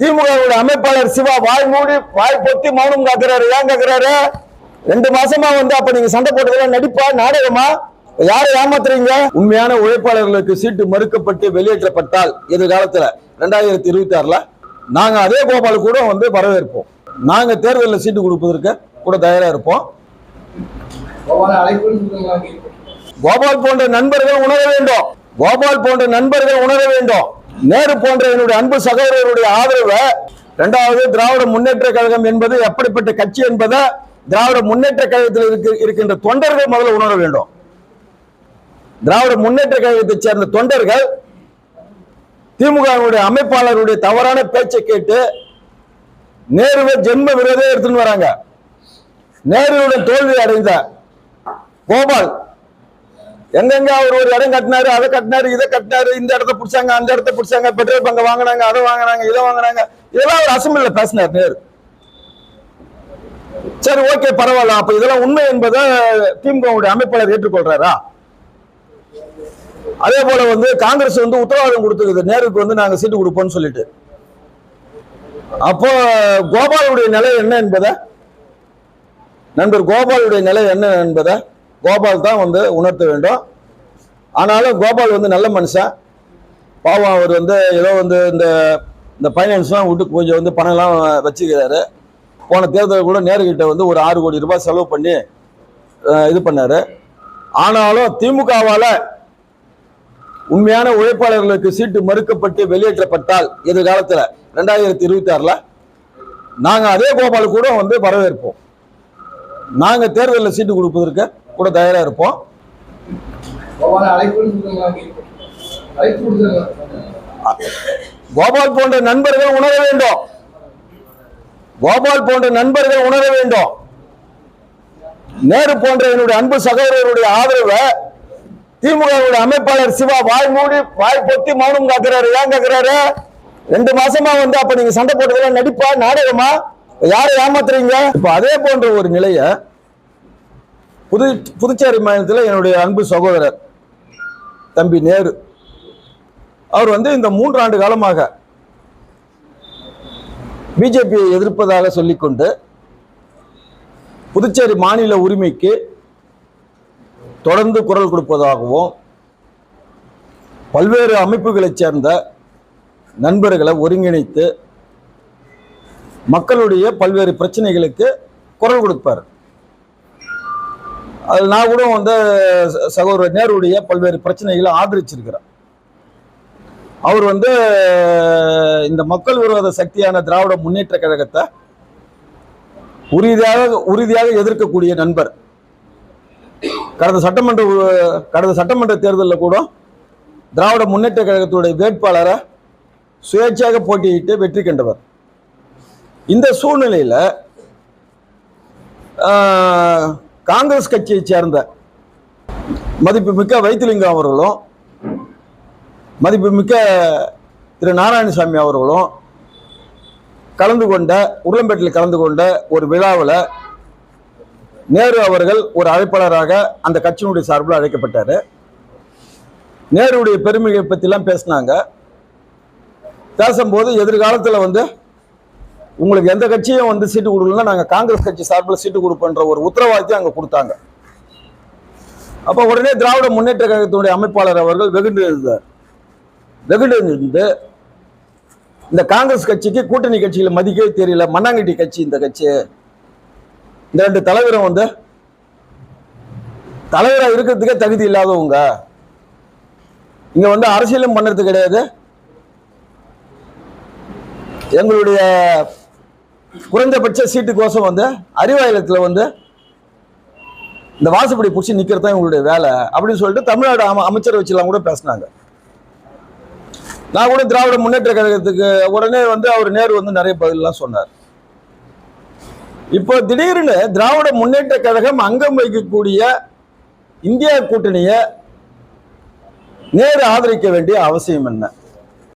திமுக அமைப்பாளர் சிவா வாய் மூடி வாய் பொத்தி மௌனம் காக்குறாரு. ஏன் காக்குறாரு? ரெண்டு மாசமா வந்து அப்ப நீங்க சண்டை போட்டதுல நடிப்பா நாடகமா? யாரை ஏமாத்துறீங்க? உண்மையான உழைப்பாளர்களுக்கு சீட்டு மறுக்கப்பட்டு வெளியேற்றப்பட்டால் எதிர்காலத்துல ரெண்டாயிரத்தி இருபத்தி ஆறுல நாங்க அதே கோபால் கூட வந்து வரவேற்போம். நாங்க தேர்தலில் சீட்டு கொடுப்பதற்கு கூட தயாரா இருப்போம். கோபால் போன்ற நண்பர்கள் உணர வேண்டும். கோபால் போன்ற நண்பர்கள் உணர வேண்டும். நேரு போன்ற என்னுடைய அன்பு சகோதரருடைய ஆதரவை இரண்டாவது திராவிட முன்னேற்ற கழகம் என்பது எப்படிப்பட்ட கட்சி என்பதை திராவிட முன்னேற்ற கழகத்தில் இருக்க- இருக்கின்ற தொண்டர்கள் முதல்ல உணர வேண்டும். திராவிட முன்னேற்ற கழகத்தைச் சேர்ந்த தொண்டர்கள் திமுகவுடைய அமைப்பாளருடைய தவறான பேச்சை கேட்டு நேருவை ஜென்ம விரோதே எடுத்துன்னு வராங்க. நேருவுடன் தோல்வி அடைந்த கோபால் எங்கெங்க அவர் ஒரு இடம் கட்டினாரு அதை கட்டினாரு இதை கட்டினாரு இந்த இடத்த பிடிச்சாங்க அந்த இடத்த பிடிச்சாங்க பெட்ரோல் பங்க வாங்கினாங்க அதை வாங்கினாங்க இதை வாங்கினாங்க. இதெல்லாம் அவர் அசம்பிளில பேசினார் நேரு. சரி ஓகே பரவாயில்ல. அப்ப இதெல்லாம் உண்மை என்பதை திமுகவுடைய அமைப்பாளர் ஏற்றுக்கொள்றாரா? அதே போல வந்து காங்கிரஸ் வந்து உத்தரவாதம் கொடுத்துருக்குது நேருக்கு வந்து நாங்க சீட்டு கொடுப்போம்னு சொல்லிட்டு. அப்போ கோபாலுடைய நிலை என்ன என்பதை? நண்பர் கோபாலுடைய நிலை என்ன என்பதை கோபால் தான் வந்து உணர்த்த வேண்டும். ஆனாலும் கோபால் வந்து நல்ல மனுஷன். பாவம் அவர் வந்து ஏதோ வந்து இந்த இந்த ஃபைனான்ஸ்லாம் விட்டு கொஞ்சம் வந்து பணம்லாம் வச்சுக்கிறாரு. போன தேர்தல் கூட நேருக்கிட்ட வந்து ஒரு ஆறு கோடி ரூபாய் செலவு பண்ணி இது பண்ணார். ஆனாலும் திமுகவால் உண்மையான உழைப்பாளர்களுக்கு சீட்டு மறுக்கப்பட்டு வெளியேற்றப்பட்டால் எதிர்காலத்தில் ரெண்டாயிரத்தி இருபத்தி ஆறில் நாங்கள் அதே கோபால் கூட வந்து வரவேற்போம். நாங்கள் தேர்தலில் சீட்டு கொடுப்பதற்கு கூட தயாரா இருப்போம். கோபால போன்ற நண்பர்கள் உணர வேண்டும். கோபால் போன்ற நண்பர்கள் உணர வேண்டும். நேரு போன்ற என்னுடைய அன்பு சகோதரருடைய ஆதரவை திமுகவுடைய அமைப்பாளர் சிவா வாய் மூடி வாய் பொத்தி மௌனம் காக்குறாரு. ஏன் காக்குறாரு? ரெண்டு மாசமா வந்து அப்ப நீங்க சண்டை போட்டதுல நடிப்பா நாடகமா? யாரை ஏமாத்துறீங்க? இப்ப அதே போன்ற ஒரு நிலைய புது புதுச்சேரி மாநிலத்தில் என்னுடைய அன்பு சகோதரர் தம்பி நேரு. அவர் வந்து இந்த மூன்றாண்டு காலமாக பிஜேபியை எதிர்ப்பதாக சொல்லிக்கொண்டு புதுச்சேரி மாநில உரிமைக்கு தொடர்ந்து குரல் கொடுப்பதாகவும் பல்வேறு அமைப்புகளைச் சேர்ந்த நண்பர்களை ஒருங்கிணைத்து மக்களுடைய பல்வேறு பிரச்சனைகளுக்கு குரல் கொடுப்பார். அது நான் கூட வந்து ச- சகோதரர் நேருடைய பல்வேறு பிரச்சனைகளை ஆதரிச்சிருக்கிறேன் அவர் வந்து இந்த மக்கள் விரோத சக்தியான திராவிட முன்னேற்ற கழகத்தை உறுதியாக உறுதியாக எதிர்க்கக்கூடிய நண்பர். கடந்த சட்டமன்ற கடந்த சட்டமன்ற தேர்தலில் கூட திராவிட முன்னேற்ற கழகத்துடைய வேட்பாளரை சுயேட்சையாக போட்டியிட்டு வெற்றி கண்டவர். இந்த சூழ்நிலையில் காங்கிரஸ் கட்சியை சேர்ந்த மதிப்புமிக்க வைத்திலிங்கம் அவர்களும் மதிப்புமிக்க திரு நாராயணசாமி அவர்களும் கலந்து கொண்ட உருளம்பேட்டில் கலந்து கொண்ட ஒரு விழாவில் நேரு அவர்கள் ஒரு அழைப்பாளராக அந்த கட்சியினுடைய சார்பில் அழைக்கப்பட்டார். நேருடைய பெருமையை பற்றிலாம் பேசினாங்க. பேசும்போது எதிர்காலத்தில் வந்து உங்களுக்கு எந்த கட்சியும் வந்து சீட்டு கொடுக்கலன்னா நாங்கள் காங்கிரஸ் கட்சி சார்பில் சீட்டு கொடுப்போன்ற ஒரு உத்தரவாதத்தை அங்கே கொடுத்தாங்க. அப்போ உடனே திராவிட முன்னேற்ற கழகத்தினுடைய அமைப்பாளர் அவர்கள் வெகுண்டு இருந்தார் வெகுண்டு இருந்து இந்த காங்கிரஸ் கட்சிக்கு கூட்டணி கட்சியில் மதிக்கவே தெரியல. மண்ணாங்கட்டி கட்சி இந்த கட்சி. இந்த ரெண்டு தலைவரும் வந்து தலைவராக இருக்கிறதுக்கே தகுதி இல்லாதவங்க. இங்கே வந்து அரசியலும் பண்ணுறது கிடையாது. எங்களுடைய குறைந்தபட்ச சீட்டு கோசம் வந்து அறிவாலயத்துல வந்து இந்த வாசப்படி பிடிச்சி நிக்கிறது தான் இவங்களுடைய வேலை அப்படின்னு சொல்லிட்டு தமிழ்நாடு அம- அமைச்சர் வச்சுலாம் கூட பேசினாங்க. நான் கூட திராவிட முன்னேற்ற கழகத்துக்கு உடனே வந்து அவர் நேரு வந்து நிறைய பதிலாம் சொன்னார். இப்போ திடீர்னு திராவிட முன்னேற்ற கழகம் அங்கம் வகிக்கக்கூடிய இந்தியா கூட்டணியை நேரு ஆதரிக்க வேண்டிய அவசியம் என்ன?